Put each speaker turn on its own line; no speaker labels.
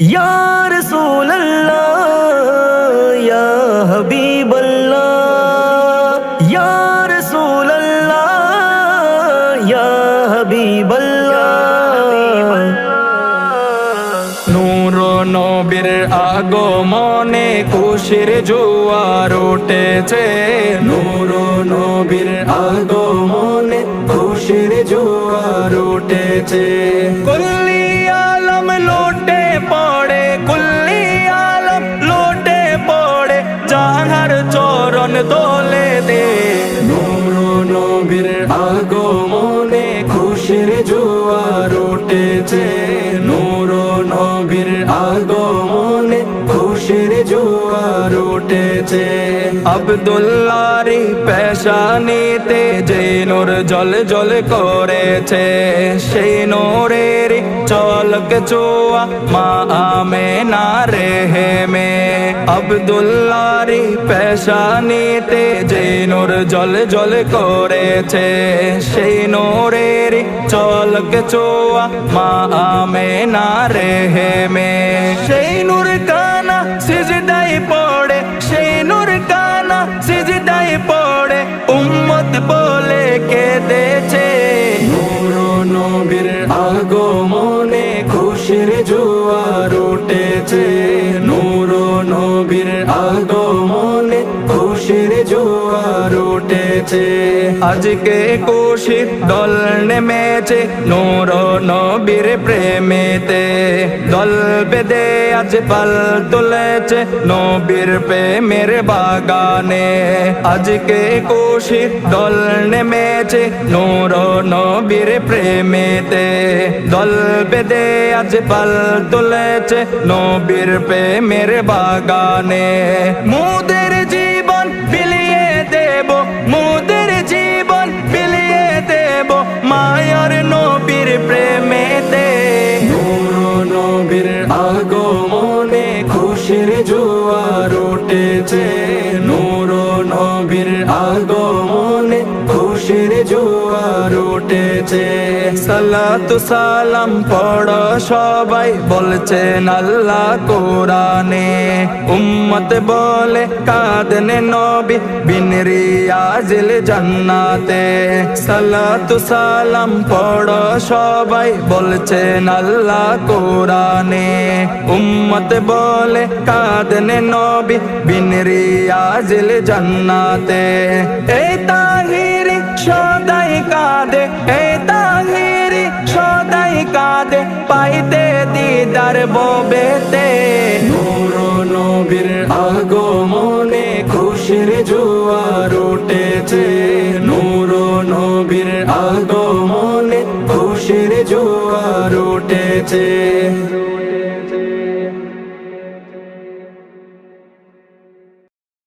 ইয়া রাসূলুল্লাহ ইয়া হাবিবাল্লাহ ইয়া রাসূলুল্লাহ ইয়া হাবিবাল্লাহ।
নূর নবীর আগমনে খুশির জোয়ার উঠেছে। নূর নবীর আগমনে খুশির জোয়ার উঠেছে। দোলে দে। নূর নবীর আগমনে খুশির জোয়ার উঠেছে। নূর নবীর আগমনে খুশির জোয়ার উঠেছে। আবদুল্লারি পেশানিতে যে নূর জল জল করেছে সেই নূরের চলক চোয়া মা আমে না রে মে আবদুল্লারি পেশানিতে যে নোর জল জল করেছে সেই নূরের চলক চোয়া মা আমে না রে মে আগমনে খুশির জোয়ার উঠেছে। নূর নবীর আগমনে খুশির জোয়ার উঠেছে আজকে খুশির দল নেমেছে নূর নবীর প্রেমেতে। দল বেদে আজ পাল তুলেছে নবীর প্রেমের বাগানে। আজকে খুশির দল নেমেছে নূর নবীর প্রেমেতে। দল বেদে আজ পাল তুলেছে নবীর প্রেমের বাগানে। মুদের জীবন জোয়ার নূর নবীর আগো জোয়ার উঠেছে। সালাতু সালাম পড় সবাই বলছেন আল্লাহ কোরআনে। উম্মত বলে, কাঁদনে নবী বিন রিয়াজিল জান্নাতে। সালাতু সালাম পড় সবাই বলছেন আল্লাহ কোরআনে। উম্মত বলে, কাঁদনে নবী বিন রিয়াজিল জান্নাতে। এই তাহিরি সদাই কাঁদে এই তাহিরি, সদাই কাঁদে, পাইতে দিদার ববেতে। নূর নবীর আগমনে খুশির জোয়ার উঠেছে। নূর নবীর আগমনে খুশির জোয়ার উঠেছে।